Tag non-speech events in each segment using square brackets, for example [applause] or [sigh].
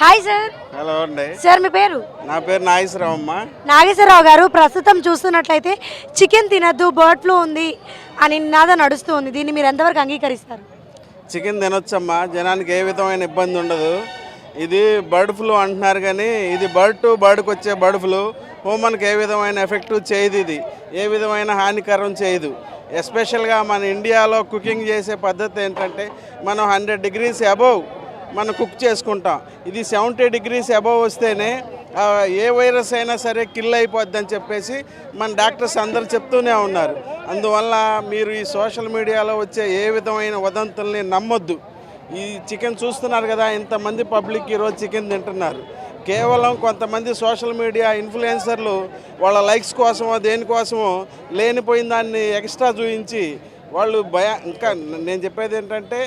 Hi sir. Hello అండి. Sir మీ పేరు? నా పేరు నాగేశ్వరరావు అమ్మ. నాగేశ్వరరావు గారు ప్రస్తుతం చూస్తున్నట్లయితే చికెన్ తినద్దు బర్డ్ ఫ్లూ ఉంది అని నినాదం నడుస్తూ ఉంది దీన్ని మీరు ఎంతవరకు అంగీకరిస్తారు? చికెన్ తినొచ్చమ్మా. జనానికి ఏ విధమైన ఇబ్బంది ఉండదు. ఇది బర్డ్ ఫ్లూ అంటున్నారు కానీ ఇది బర్డ్ టు బర్డ్కి వచ్చే బర్డ్ ఫ్లూ. హ్యూమన్కి ఏ విధమైన ఎఫెక్ట్ చేయదు ఇది. ఏ విధమైన హానికరం చేయదు. ఎస్పెషల్గా మన ఇండియాలో కుకింగ్ చేసే పద్ధతి ఏంటంటే మనం హండ్రెడ్ డిగ్రీస్ అబోవ్ మనం కుక్ చేసుకుంటాం. ఇది సెవెంటీ డిగ్రీస్ అబవ్ వస్తేనే ఏ వైరస్ అయినా సరే కిల్ అయిపోద్ది అని చెప్పేసి మన డాక్టర్స్ అందరు చెప్తూనే ఉన్నారు. అందువల్ల మీరు ఈ సోషల్ మీడియాలో వచ్చే ఏ విధమైన వదంతుల్ని నమ్మొద్దు. ఈ చికెన్ చూస్తున్నారు కదా ఇంతమంది పబ్లిక్ ఈరోజు చికెన్ తింటున్నారు. కేవలం కొంతమంది సోషల్ మీడియా ఇన్ఫ్లుయెన్సర్లు వాళ్ళ లైక్స్ కోసమో దేనికోసమో లేనిపోయిన దాన్ని ఎక్స్ట్రా చూపించి వాళ్ళు భయ ఇంకా నేను చెప్పేది ఏంటంటే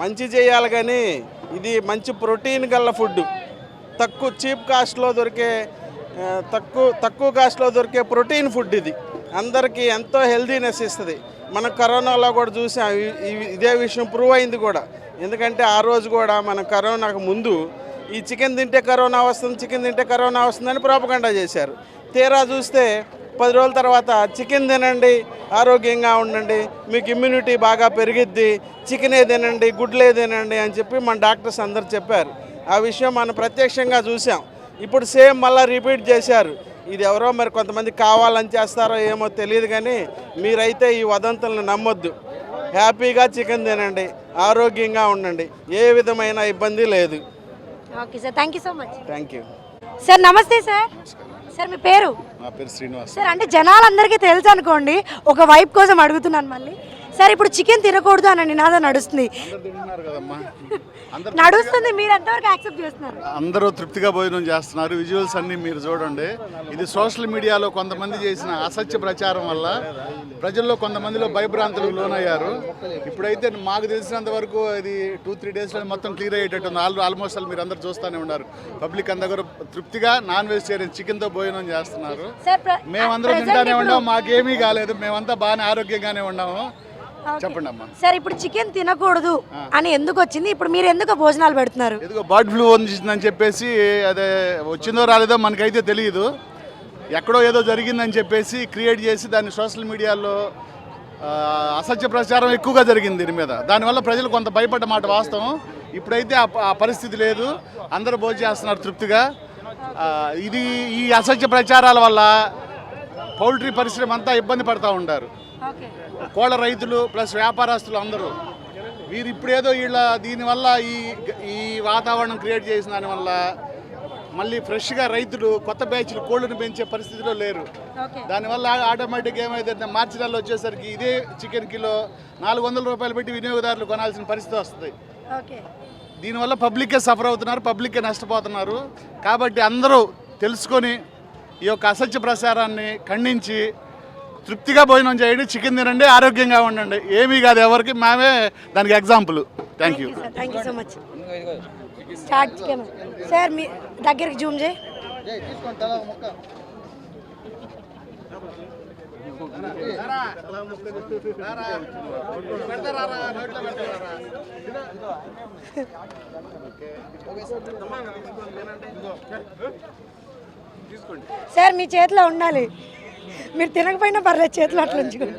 మంచి చేయాలి కానీ ఇది మంచి ప్రోటీన్ గల ఫుడ్. తక్కువ చీప్ కాస్ట్లో దొరికే తక్కువ తక్కువ కాస్ట్లో దొరికే ప్రోటీన్ ఫుడ్ ఇది. అందరికీ ఎంతో హెల్దీనెస్ ఇస్తుంది. మన కరోనాలో కూడా చూసాం ఇదే విషయం ప్రూవ్ అయింది కూడా. ఎందుకంటే ఆ రోజు కూడా మన కరోనాకు ముందు ఈ చికెన్ తింటే కరోనా వస్తుంది చికెన్ తింటే కరోనా వస్తుందని ప్రాపగండా చేశారు. తీరా చూస్తే పది రోజుల తర్వాత చికెన్ తినండి ఆరోగ్యంగా ఉండండి మీకు ఇమ్యూనిటీ బాగా పెరిగిద్ది చికెనే తినండి గుడ్లే తినండి అని చెప్పి మన డాక్టర్స్ అందరు చెప్పారు. ఆ విషయం మనం ప్రత్యక్షంగా చూసాం. ఇప్పుడు సేమ్ మళ్ళీ రిపీట్ చేశారు. ఇది ఎవరో మరి కొంతమంది కావాలని చేస్తారో ఏమో తెలియదు కానీ మీరైతే ఈ వదంతులను నమ్మొద్దు. హ్యాపీగా చికెన్ తినండి ఆరోగ్యంగా ఉండండి. ఏ విధమైన ఇబ్బంది లేదు. Okay sir thank you so much thank you sir నమస్తే సార్ సార్ మీ పేరు? నా పేరు శ్రీనివాస్. సార్ అంటే జనాలందరికీ తెలుసు అనుకోండి ఒక వైప్ కోసం అడుగుతున్నాను మళ్ళీ. సార్ ఇప్పుడు చికెన్ తినకూడదు అన్న నినాదం నడుస్తుంది. నడుస్తుంది మీరు ఎంతవరకు యాక్సెప్ట్ చేస్తున్నారు? అందరూ తృప్తిగా భోజనం చేస్తున్నారు. విజువల్స్ అన్ని మీరు చూడండి. ఇది సోషల్ మీడియాలో కొంతమంది చేసిన అసత్య ప్రచారం వల్ల ప్రజల్లో కొంతమందిలో భయభ్రాంతులు లోనయ్యారు. ఇప్పుడైతే మాకు తెలిసినంత వరకు ఇది టూ త్రీ డేస్లో మొత్తం క్లియర్ అయ్యేటట్టు ఉంది ఆల్ ఆల్మోస్ట్ ఆల్ మీరు అందరు చూస్తూనే ఉన్నారు. పబ్లిక్ అందరూ తృప్తిగా నాన్ వెజిటేరియన్ చికెన్తో భోజనం చేస్తున్నారు. మేమందరం తింటానే ఉన్నాం. మాకేమీ కాలేదు. మేమంతా బాగానే ఆరోగ్యంగానే ఉన్నాము. చెప్పండి అమ్మా. సార్ ఇప్పుడు చికెన్ తినకూడదు అని ఎందుకు వచ్చింది? ఇప్పుడు మీరు ఎందుకు భోజనాలు పెడుతున్నారు? ఎదుగో బర్డ్ ఫ్లూ వచ్చిందని చెప్పేసి అదే వచ్చిందో రాలేదో మనకైతే తెలియదు ఎక్కడో ఏదో జరిగిందని చెప్పేసి క్రియేట్ చేసి దాన్ని సోషల్ మీడియాలో అసత్య ప్రచారం ఎక్కువగా జరిగింది దీని మీద. దానివల్ల ప్రజలు కొంత భయపడ్డ మాట వాస్తవం. ఇప్పుడైతే ఆ పరిస్థితి లేదు. అందరూ భోజనం చేస్తున్నారు తృప్తిగా. ఇది ఈ అసత్య ప్రచారాల వల్ల పౌల్ట్రీ పరిశ్రమ అంతా ఇబ్బంది పడతా ఉంటారు కోళ్ళ రైతులు ప్లస్ వ్యాపారస్తులు అందరూ. వీరు ఇప్పుడేదో వీళ్ళ దీనివల్ల ఈ ఈ వాతావరణం క్రియేట్ చేసిన దానివల్ల మళ్ళీ ఫ్రెష్గా రైతులు కొత్త బ్యాచ్లు కోళ్ళను పెంచే పరిస్థితిలో లేరు. దానివల్ల ఆటోమేటిక్ ఏమైందంటే మార్చి నెలలో వచ్చేసరికి ఇదే చికెన్ కిలో నాలుగు వందల రూపాయలు పెట్టి వినియోగదారులు కొనాల్సిన పరిస్థితి వస్తుంది. దీనివల్ల పబ్లిక్కే సఫర్ అవుతున్నారు పబ్లిక్కే నష్టపోతున్నారు. కాబట్టి అందరూ తెలుసుకొని ఈ యొక్క అసత్య ప్రచారాన్ని ఖండించి తృప్తిగా భోజనం చేయండి చికెన్ తినండి ఆరోగ్యంగా ఉండండి. ఏమీ కాదు ఎవరికి మేమే దానికి example thank you sir thank you so much start chicken sir మీ దగ్గరికి జూమ్ చేయి. [laughs] సార్ మీ చేతిలో ఉండాలి. మీరు తినకపోయినా పర్లేదు చేతులు అట్లా ఉంచుకోండి.